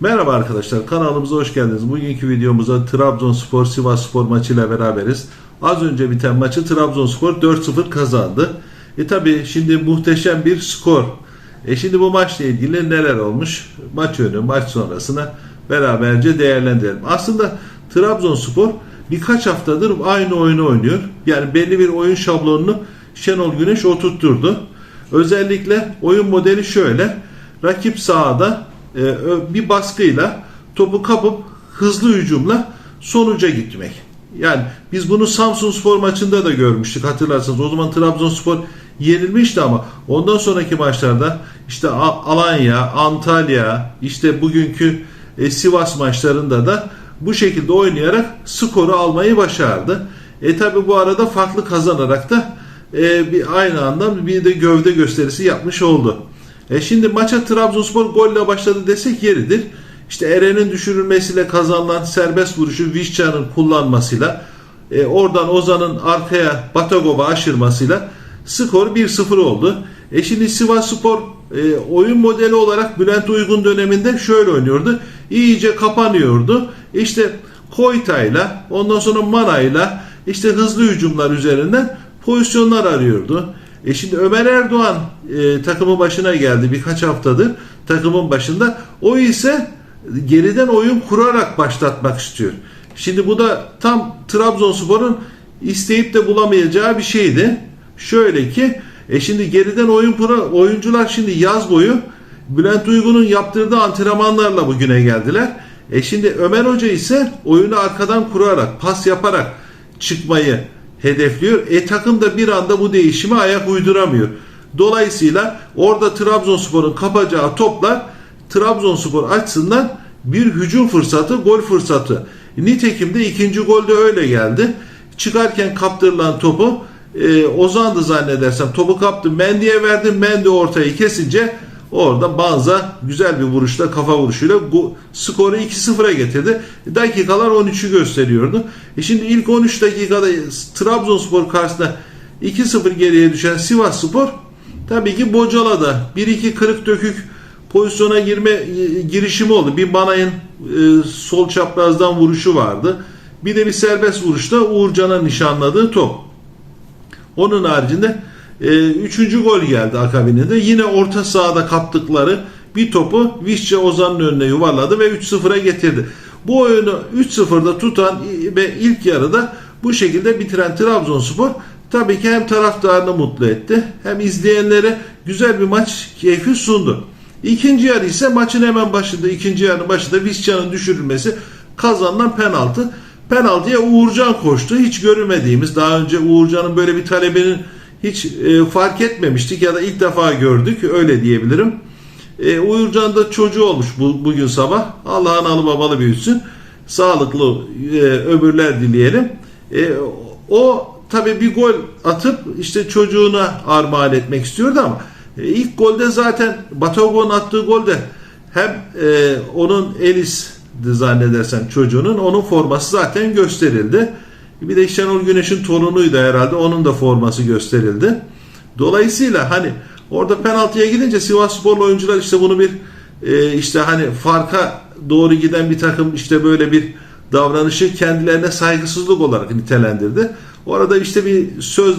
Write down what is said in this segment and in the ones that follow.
Merhaba arkadaşlar kanalımıza hoş geldiniz. Bugünkü videomuzda Trabzonspor Sivasspor maçıyla beraberiz. Az önce biten maçı Trabzonspor 4-0 kazandı. E tabi şimdi muhteşem bir skor. E şimdi bu maçla ilgili neler olmuş? Maç önü, maç sonrasına beraberce değerlendirelim. Aslında Trabzonspor birkaç haftadır aynı oyunu oynuyor. Yani belli bir oyun şablonunu Şenol Güneş oturtturdu. Özellikle oyun modeli şöyle. Rakip sahada e, ö- bir baskıyla topu kapıp hızlı hücumla sonuca gitmek. Yani biz bunu Samsun Spor maçında da görmüştük hatırlarsanız. O zaman Trabzonspor yenilmişti ama ondan sonraki maçlarda işte Alanya, Antalya, işte bugünkü e, Sivas maçlarında da bu şekilde oynayarak skoru almayı başardı. E tabi bu arada farklı kazanarak da e, bir aynı anda bir de gövde gösterisi yapmış oldu. E şimdi maça Trabzonspor golle başladı desek yeridir. İşte Eren'in düşürülmesiyle kazanılan serbest vuruşu Vişça'nın kullanmasıyla e, oradan Ozan'ın arkaya Batagova aşırmasıyla skor 1-0 oldu. E şimdi Sivasspor e, oyun modeli olarak Bülent Uygun döneminde şöyle oynuyordu. İyice kapanıyordu. İşte Koyta'yla ondan sonra Mana'yla işte hızlı hücumlar üzerinden pozisyonlar arıyordu. E şimdi Ömer Erdoğan e, takımın başına geldi birkaç haftadır takımın başında. O ise geriden oyun kurarak başlatmak istiyor. Şimdi bu da tam Trabzonspor'un isteyip de bulamayacağı bir şeydi. Şöyle ki e şimdi geriden oyun kura, oyuncular şimdi yaz boyu Bülent Uygun'un yaptırdığı antrenmanlarla bugüne geldiler. E şimdi Ömer Hoca ise oyunu arkadan kurarak, pas yaparak çıkmayı hedefliyor. E takım da bir anda bu değişime ayak uyduramıyor. Dolayısıyla orada Trabzonspor'un kapacağı toplar Trabzonspor açısından bir hücum fırsatı, gol fırsatı. Nitekim de ikinci golde öyle geldi. Çıkarken kaptırılan topu e, Ozan'dı zannedersem topu kaptı Mendy'e verdi. Mendy ortayı kesince orada Banza güzel bir vuruşla kafa vuruşuyla skoru 2-0'a getirdi. Dakikalar 13'ü gösteriyordu. E şimdi ilk 13 dakikada Trabzonspor karşısında 2-0 geriye düşen Sivasspor tabii ki Bocala'da 1-2 kırık dökük pozisyona girme e, girişimi oldu. Bir Banay'ın e, sol çaprazdan vuruşu vardı. Bir de bir serbest vuruşta Uğurcan'a nişanladığı top. Onun haricinde e, üçüncü gol geldi akabinde. Yine orta sahada kaptıkları bir topu Vişça Ozan'ın önüne yuvarladı ve 3-0'a getirdi. Bu oyunu 3-0'da tutan ve ilk yarıda bu şekilde bitiren Trabzonspor tabii ki hem taraftarını mutlu etti hem izleyenlere güzel bir maç keyfi sundu. İkinci yarı ise maçın hemen başında, ikinci yarının başında Vişça'nın düşürülmesi kazanılan penaltı. Penaltıya Uğurcan koştu. Hiç görmediğimiz, daha önce Uğurcan'ın böyle bir talebinin hiç e, fark etmemiştik ya da ilk defa gördük öyle diyebilirim. E, Uğurcan da çocuğu olmuş bu, bugün sabah. Allah analı babalı büyütsün. Sağlıklı e, ömürler dileyelim. E, o tabii bir gol atıp işte çocuğuna armağan etmek istiyordu ama e, ilk golde zaten Batago'nun attığı golde hem e, onun Elis zannedersem çocuğunun onun forması zaten gösterildi. Bir de Şenol Güneş'in torunuydu herhalde onun da forması gösterildi. Dolayısıyla hani orada penaltıya gidince Sivassporlu oyuncular işte bunu bir e, işte hani farka doğru giden bir takım işte böyle bir davranışı kendilerine saygısızlık olarak nitelendirdi. Orada işte bir söz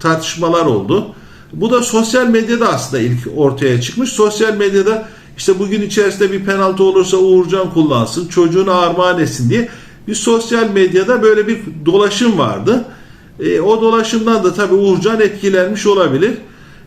tartışmalar oldu. Bu da sosyal medyada aslında ilk ortaya çıkmış. Sosyal medyada işte bugün içerisinde bir penaltı olursa Uğurcan kullansın, çocuğuna armağan etsin diye bir sosyal medyada böyle bir dolaşım vardı. E, o dolaşımdan da tabii Uğurcan etkilenmiş olabilir.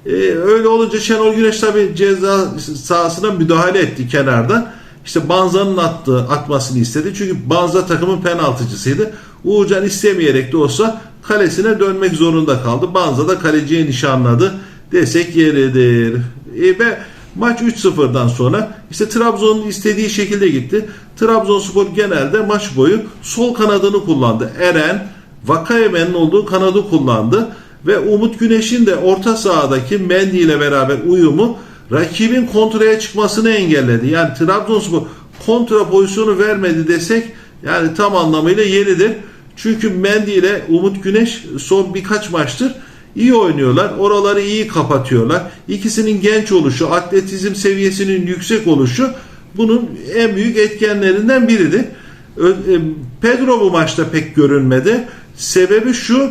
E, öyle olunca Şenol Güneş tabii ceza sahasına müdahale etti kenarda. İşte Banza'nın attığı, atmasını istedi. Çünkü Banza takımın penaltıcısıydı. Uğurcan istemeyerek de olsa kalesine dönmek zorunda kaldı. Banza da kaleciye nişanladı desek yeridir. E, ve maç 3-0'dan sonra işte Trabzon'un istediği şekilde gitti. Trabzonspor genelde maç boyu sol kanadını kullandı. Eren, Vakayemen'in olduğu kanadı kullandı ve Umut Güneş'in de orta sahadaki Mendy ile beraber uyumu rakibin kontraya çıkmasını engelledi. Yani Trabzonspor kontra pozisyonu vermedi desek yani tam anlamıyla yeridir. Çünkü Mendy ile Umut Güneş son birkaç maçtır iyi oynuyorlar. Oraları iyi kapatıyorlar. İkisinin genç oluşu, atletizm seviyesinin yüksek oluşu bunun en büyük etkenlerinden biriydi. Ö- e, Pedro bu maçta pek görünmedi. Sebebi şu,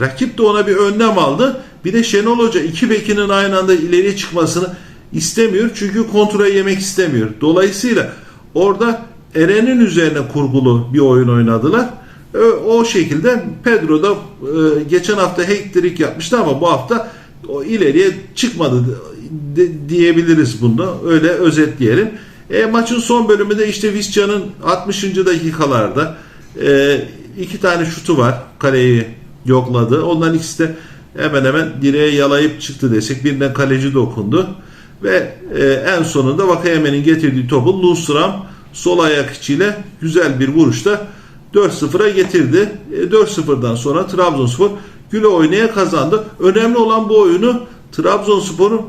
rakip de ona bir önlem aldı. Bir de Şenol Hoca iki bekinin aynı anda ileriye çıkmasını istemiyor. Çünkü kontrayı yemek istemiyor. Dolayısıyla orada Eren'in üzerine kurgulu bir oyun oynadılar. Ö- O şekilde Pedro da e, geçen hafta hat-trick yapmıştı ama bu hafta o ileriye çıkmadı diyebiliriz bunu. Öyle özetleyelim. E, maçın son bölümünde işte Visca'nın 60. dakikalarda e, iki tane şutu var. Kaleyi yokladı. Onların ikisi de hemen hemen direğe yalayıp çıktı desek. Birinden kaleci dokundu. Ve e, en sonunda Vakayeme'nin getirdiği topu Lundstram sol ayak içiyle güzel bir vuruşta 4-0'a getirdi. E, 4-0'dan sonra Trabzonspor güle oynaya kazandı. Önemli olan bu oyunu Trabzonspor'un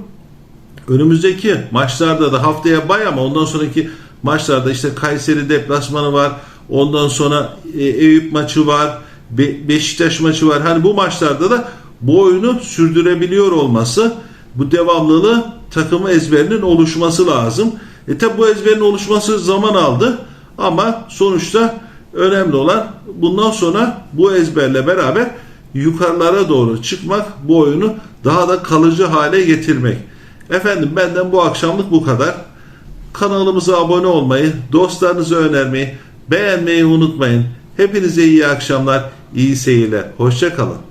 önümüzdeki maçlarda da haftaya bay ama ondan sonraki maçlarda işte Kayseri deplasmanı var. Ondan sonra e, Eyüp maçı var. Be- Beşiktaş maçı var. Hani bu maçlarda da bu oyunu sürdürebiliyor olması bu devamlılığı takımı ezberinin oluşması lazım. E tabi bu ezberin oluşması zaman aldı ama sonuçta önemli olan bundan sonra bu ezberle beraber yukarılara doğru çıkmak, bu oyunu daha da kalıcı hale getirmek. Efendim benden bu akşamlık bu kadar. Kanalımıza abone olmayı, dostlarınıza önermeyi, beğenmeyi unutmayın. Hepinize iyi akşamlar, iyi seyirler. Hoşçakalın.